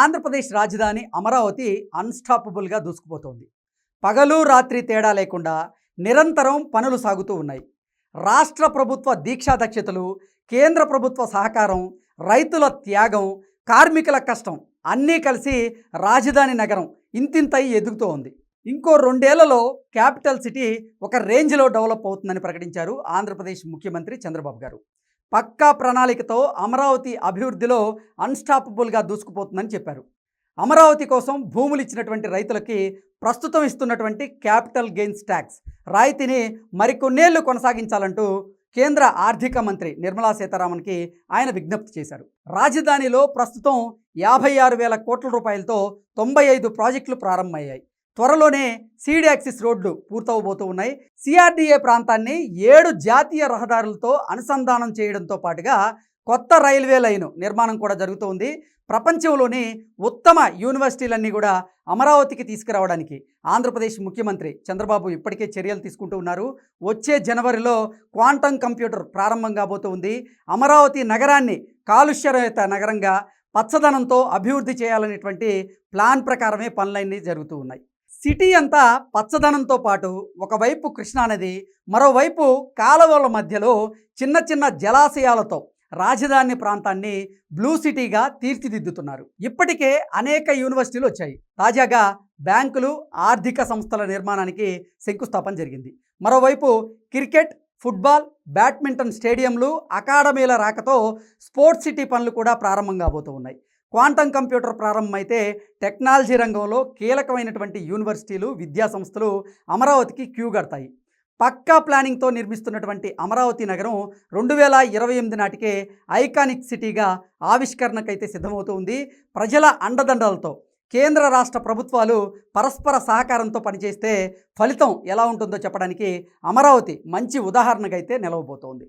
ఆంధ్రప్రదేశ్ రాజధాని అమరావతి అన్స్టాపబుల్గా దూసుకుపోతోంది. పగలు రాత్రి తేడా లేకుండా నిరంతరం పనులు సాగుతూ ఉన్నాయి. రాష్ట్ర ప్రభుత్వ దీక్షా దక్షతలు కేంద్ర ప్రభుత్వ సహకారం రైతుల త్యాగం కార్మికుల కష్టం అన్నీ కలిసి రాజధాని నగరం ఇంతింతై ఎదుగుతూ ఉంది. ఇంకో రెండేళ్ళలో క్యాపిటల్ సిటీ ఒక రేంజ్లో డెవలప్ అవుతుందని ప్రకటించారు ఆంధ్రప్రదేశ్ ముఖ్యమంత్రి చంద్రబాబు గారు. పక్కా ప్రణాళికతో అమరావతి అభివృద్ధిలో అన్స్టాపబుల్గా దూసుకుపోతుందని చెప్పారు. అమరావతి కోసం భూములు ఇచ్చినటువంటి రైతులకి ప్రస్తుతం ఇస్తున్నటువంటి క్యాపిటల్ గెయిన్స్ ట్యాక్స్ రాయితీని మరికొన్నేళ్ళు కొనసాగించాలంటూ కేంద్ర ఆర్థిక మంత్రి నిర్మలా సీతారామన్కి ఆయన విజ్ఞప్తి చేశారు. రాజధానిలో ప్రస్తుతం యాభై ఆరు వేల కోట్ల రూపాయలతో తొంభై ఐదు ప్రాజెక్టులు ప్రారంభమయ్యాయి. త్వరలోనే సీడ్ యాక్సిస్ రోడ్లు పూర్తవబోతూ ఉన్నాయి. సిఆర్డీఏ ప్రాంతాన్ని ఏడు జాతీయ రహదారులతో అనుసంధానం చేయడంతో పాటుగా కొత్త రైల్వే లైను నిర్మాణం కూడా జరుగుతోంది. ప్రపంచంలోని ఉత్తమ యూనివర్సిటీలన్నీ కూడా అమరావతికి తీసుకురావడానికి ఆంధ్రప్రదేశ్ ముఖ్యమంత్రి చంద్రబాబు ఇప్పటికే చర్యలు తీసుకుంటూ ఉన్నారు. వచ్చే జనవరిలో క్వాంటమ్ కంప్యూటర్ ప్రారంభం కాబోతుంది. అమరావతి నగరాన్ని కాలుష్యరహిత నగరంగా పచ్చదనంతో అభివృద్ధి చేయాలనేటువంటి ప్లాన్ ప్రకారమే పనులన్నీ జరుగుతూ ఉన్నాయి. సిటీ అంతా పచ్చదనంతో పాటు ఒకవైపు కృష్ణానది మరోవైపు కాలువల మధ్యలో చిన్న చిన్న జలాశయాలతో రాజధాని ప్రాంతాన్ని బ్లూ సిటీగా తీర్చిదిద్దుతున్నారు. ఇప్పటికే అనేక యూనివర్సిటీలు వచ్చాయి. తాజాగా బ్యాంకులు ఆర్థిక సంస్థల నిర్మాణానికి శంకుస్థాపన జరిగింది. మరోవైపు క్రికెట్ ఫుట్బాల్ బ్యాడ్మింటన్ స్టేడియంలు అకాడమీల రాకతో స్పోర్ట్స్ సిటీ పనులు కూడా ప్రారంభం కాబోతూ ఉన్నాయి. క్వాంటమ్ కంప్యూటర్ ప్రారంభమైతే టెక్నాలజీ రంగంలో కీలకమైనటువంటి యూనివర్సిటీలు విద్యాసంస్థలు అమరావతికి క్యూ కడతాయి. పక్కా ప్లానింగ్తో నిర్మిస్తున్నటువంటి అమరావతి నగరం రెండు వేల ఇరవై ఎనిమిది నాటికే ఐకానిక్ సిటీగా ఆవిష్కరణకైతే సిద్ధమవుతుంది. ప్రజల అండదండలతో కేంద్ర రాష్ట్ర ప్రభుత్వాలు పరస్పర సహకారంతో పనిచేస్తే ఫలితం ఎలా ఉంటుందో చెప్పడానికి అమరావతి మంచి ఉదాహరణగా అయితే నిలవబోతోంది.